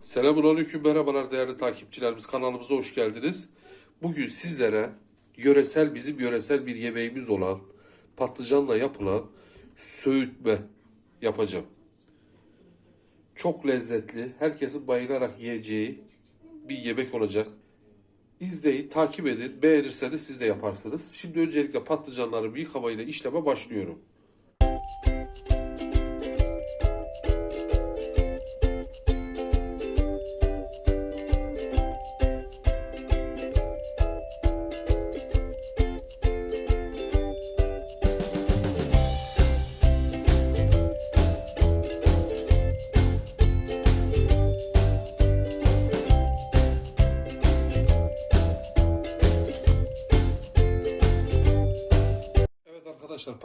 Selamünaleyküm merhabalar değerli takipçilerimiz kanalımıza hoş geldiniz. Bugün sizlere yöresel bizim yöresel bir yemeğimiz olan patlıcanla yapılan söğütme yapacağım. Çok lezzetli, herkesin bayılarak yiyeceği bir yemek olacak. İzleyin, takip edin. Beğenirseniz siz de yaparsınız. Şimdi öncelikle patlıcanlarımı yıkamayla işleme başlıyorum.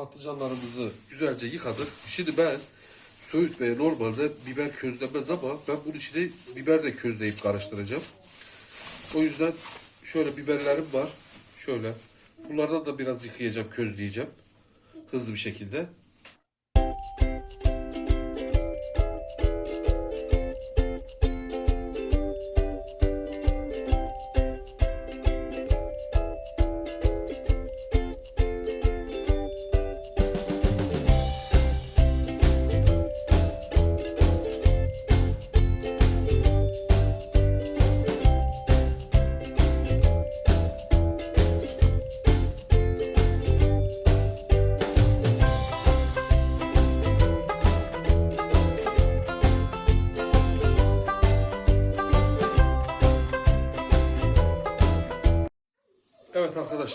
Patlıcanlarımızı güzelce yıkadık. Şimdi ben söğüt ve normalde biber közlemez ama ben bunun içine biber de közleyip karıştıracağım. O yüzden şöyle biberlerim var. Şöyle. Bunlardan da biraz yıkayacağım, közleyeceğim. Hızlı bir şekilde.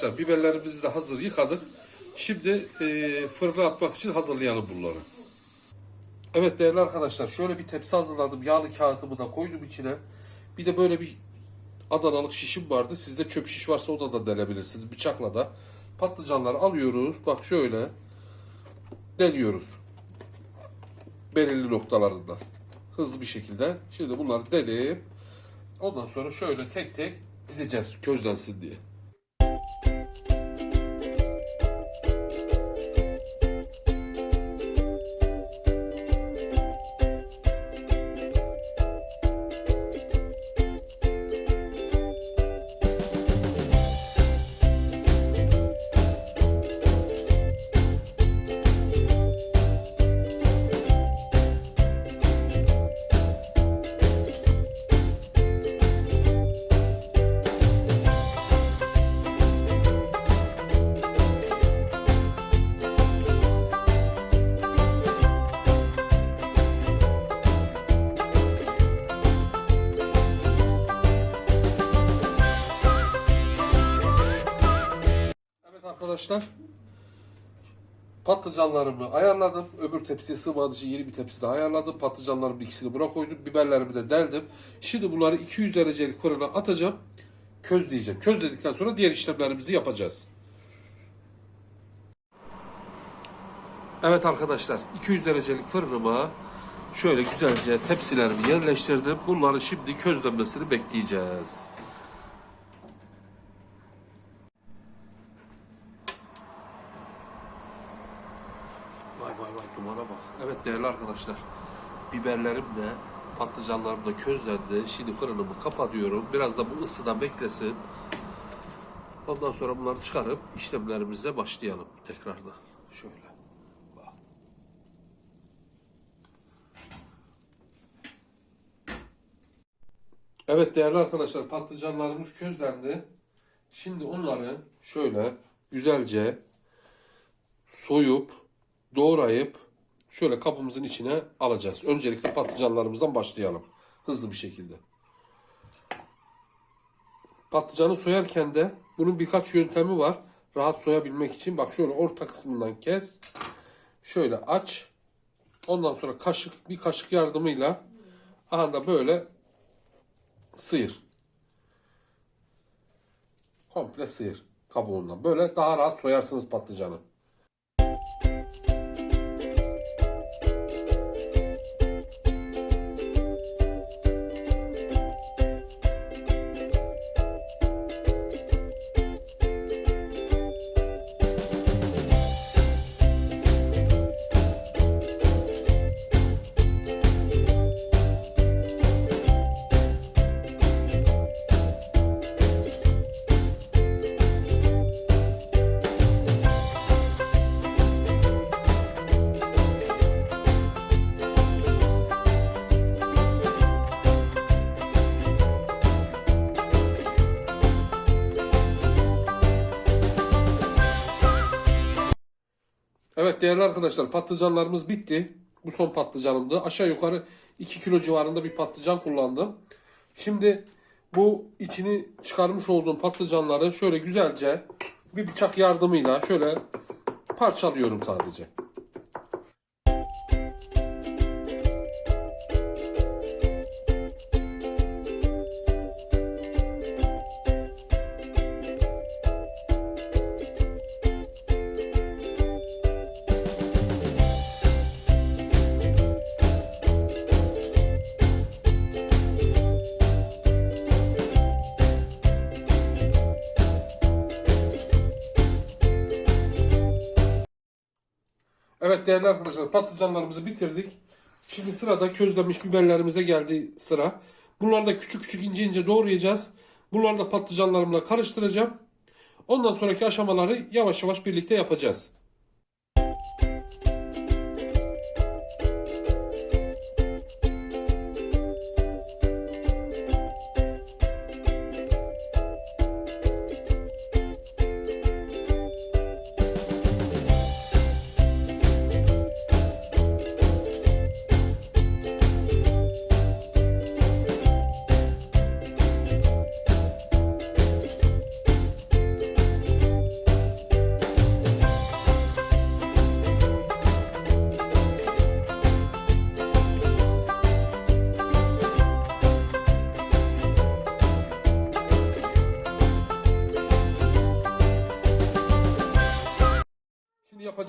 Arkadaşlar biberlerimizi de hazır yıkadık. Şimdi e, fırına atmak için hazırlayalım bunları. Evet değerli arkadaşlar şöyle bir tepsi hazırladım. Yağlı kağıtımı da koydum içine. Bir de böyle bir Adanalık şişim vardı. Sizde çöp şiş varsa o da delebilirsiniz. Bıçakla da. Patlıcanları alıyoruz. Bak şöyle. Deliyoruz. Belirli noktalarında. Hızlı bir şekilde. Şimdi bunları deleyip ondan sonra şöyle tek tek dizeceğiz közlensin diye. Arkadaşlar. Patlıcanlarımı ayarladım. Öbür tepsiye sığmadığı için yeni bir tepsi de ayarladım. Patlıcanlarımın ikisini buna koydum. Biberlerimi de deldim. Şimdi bunları 200 derecelik fırına atacağım. Közleyeceğim. Közledikten sonra diğer işlemlerimizi yapacağız. Evet arkadaşlar 200 derecelik fırınıma şöyle güzelce tepsilerimi yerleştirdim. Bunları şimdi közlenmesini bekleyeceğiz. Değerli arkadaşlar. Biberlerim de patlıcanlarım da közlendi. Şimdi fırınımı kapatıyorum. Biraz da bu ısıda beklesin. Ondan sonra bunları çıkarıp işlemlerimize başlayalım tekrardan. Şöyle. Evet değerli arkadaşlar patlıcanlarımız közlendi. Şimdi onları şöyle güzelce soyup doğrayıp şöyle kabımızın içine alacağız. Öncelikle patlıcanlarımızdan başlayalım. Hızlı bir şekilde. Patlıcanı soyarken de bunun birkaç yöntemi var. Rahat soyabilmek için. Bak şöyle orta kısmından kes. Şöyle aç. Ondan sonra kaşık bir kaşık yardımıyla aha da böyle sıyır. Komple sıyır kabuğundan. Böyle daha rahat soyarsınız patlıcanı. Evet değerli arkadaşlar patlıcanlarımız bitti. Bu son patlıcanımdı. Aşağı yukarı 2 kilo civarında bir patlıcan kullandım. Şimdi bu içini çıkarmış olduğum patlıcanları şöyle güzelce bir bıçak yardımıyla şöyle parçalıyorum sadece. Evet değerli arkadaşlar patlıcanlarımızı bitirdik. Şimdi sırada közlenmiş biberlerimize geldi sıra. Bunları da küçük küçük ince ince doğrayacağız. Bunları da patlıcanlarımla karıştıracağım. Ondan sonraki aşamaları yavaş yavaş birlikte yapacağız.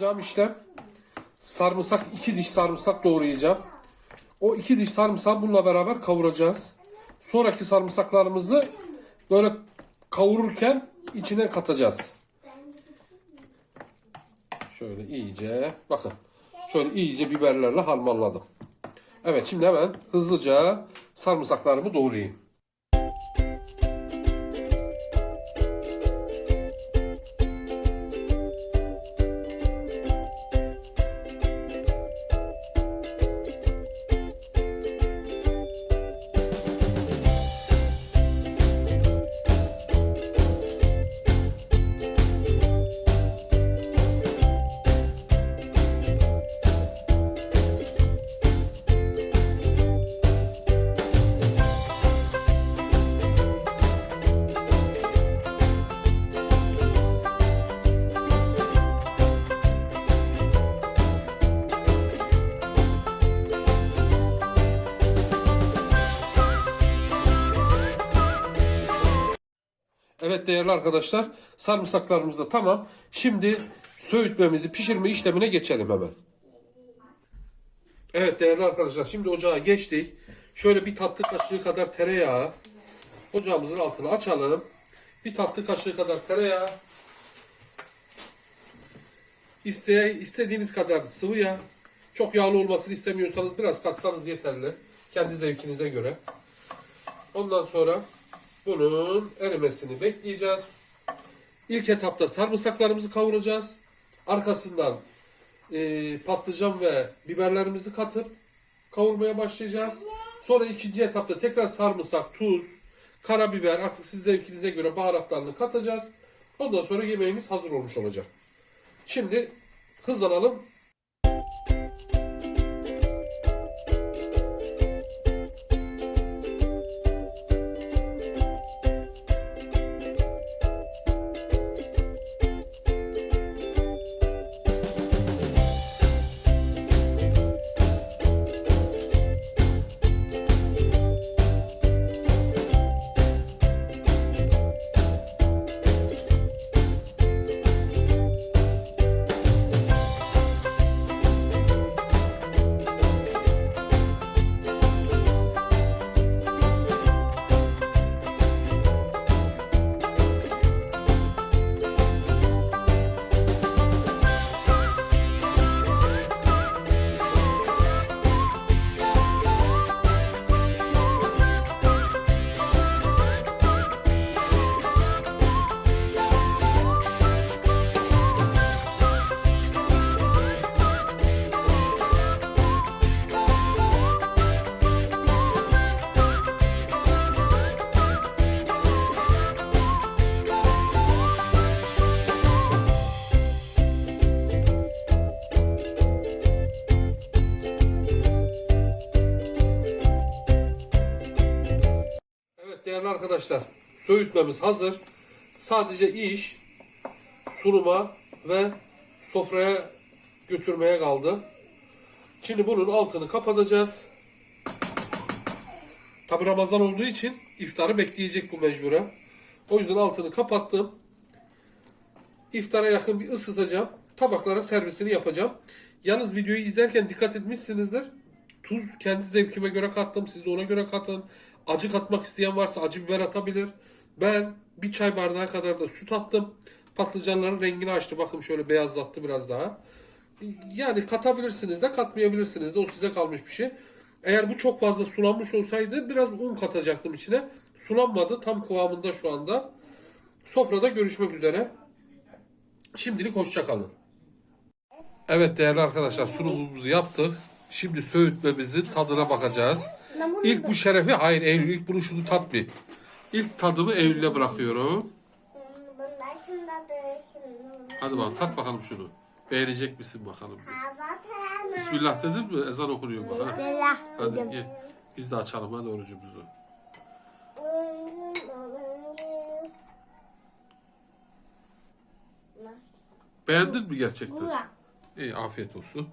Yapacağım işlem sarımsak iki diş sarımsak doğrayacağım. O iki diş sarımsağı bununla beraber kavuracağız. Sonraki sarımsaklarımızı böyle kavururken içine katacağız. Şöyle iyice bakın. Şöyle iyice biberlerle harmanladım. Evet şimdi hemen hızlıca sarımsaklarımı doğrayayım. Evet değerli arkadaşlar sarımsaklarımız da tamam. Şimdi söğütmemizi pişirme işlemine geçelim hemen. Evet değerli arkadaşlar şimdi ocağa geçtik. Şöyle bir tatlı kaşığı kadar tereyağı ocağımızın altını açalım. Bir tatlı kaşığı kadar tereyağı. İste, istediğiniz kadar sıvı yağ. Çok yağlı olmasını istemiyorsanız biraz katsanız yeterli. Kendi zevkinize göre. Ondan sonra bunun erimesini bekleyeceğiz. İlk etapta sarımsaklarımızı kavuracağız. Arkasından e, patlıcan ve biberlerimizi katıp kavurmaya başlayacağız. Sonra ikinci etapta tekrar sarımsak, tuz, karabiber artık siz zevkinize göre baharatlarını katacağız. Ondan sonra yemeğimiz hazır olmuş olacak. Şimdi hızlanalım. Arkadaşlar söğütmemiz hazır. Sadece iş sunuma ve sofraya götürmeye kaldı. Şimdi bunun altını kapatacağız. Tabi Ramazan olduğu için iftarı bekleyecek bu mecburen. O yüzden altını kapattım. İftara yakın bir ısıtacağım. Tabaklara servisini yapacağım. Yalnız videoyu izlerken dikkat etmişsinizdir. Tuz kendi zevkime göre kattım. Siz de ona göre katın. Acı katmak isteyen varsa acı biber atabilir. Ben bir çay bardağı kadar da süt attım. Patlıcanların rengini açtı. Bakın şöyle beyazlattı biraz daha. Yani katabilirsiniz de katmayabilirsiniz de o size kalmış bir şey. Eğer bu çok fazla sulanmış olsaydı biraz un katacaktım içine. Sulanmadı. Tam kıvamında şu anda. Sofrada görüşmek üzere. Şimdilik hoşça kalın. Evet değerli arkadaşlar sunumumuzu yaptık. Şimdi söğütmemizin tadına bakacağız. İlk bu şerefi hayır Eylül ilk bunu şunu tat bir. İlk tadımı Eylül'e bırakıyorum. Bundan şundadır şimdi. Hadi bakalım tat bakalım şunu. Beğenecek misin bakalım. Bismillah dedin mi? Ezan okunuyor bak. Bismillah Hadi ye. Biz de açalım hadi orucumuzu. Beğendin mi gerçekten? İyi afiyet olsun.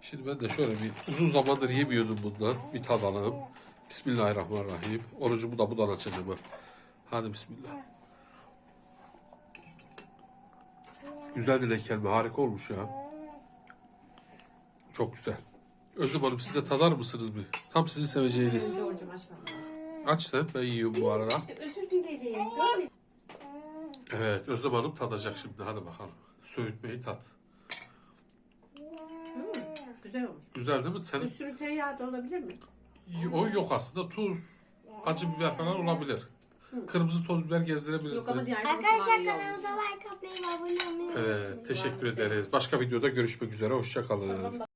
Şimdi ben de şöyle bir uzun zamandır yemiyordum bundan. Bir tadalım. Bismillahirrahmanirrahim. Orucumu da bundan açacağım. ha. Hadi bismillah. Güzel dilek kelime. Harika olmuş ya. Çok güzel. Özlem Hanım siz de tadar mısınız bir? Tam sizi seveceğiniz. Orucumu açmam lazım. Aç da ben yiyorum bu arada. İşte özür dilerim. Görmedim. Evet Özlem Hanım tadacak şimdi. Hadi bakalım. Söğütmeyi tat. Güzel olmuş. Güzel değil mi? Senin Üstünü tereyağı da olabilir mi? O yok aslında tuz, acı biber falan olabilir. Kırmızı toz biber Yok ama diğer Arkadaşlar kanalımıza like atmayı ve abone olmayı unutmayın. Evet, teşekkür ederiz. Başka videoda görüşmek üzere. Hoşçakalın.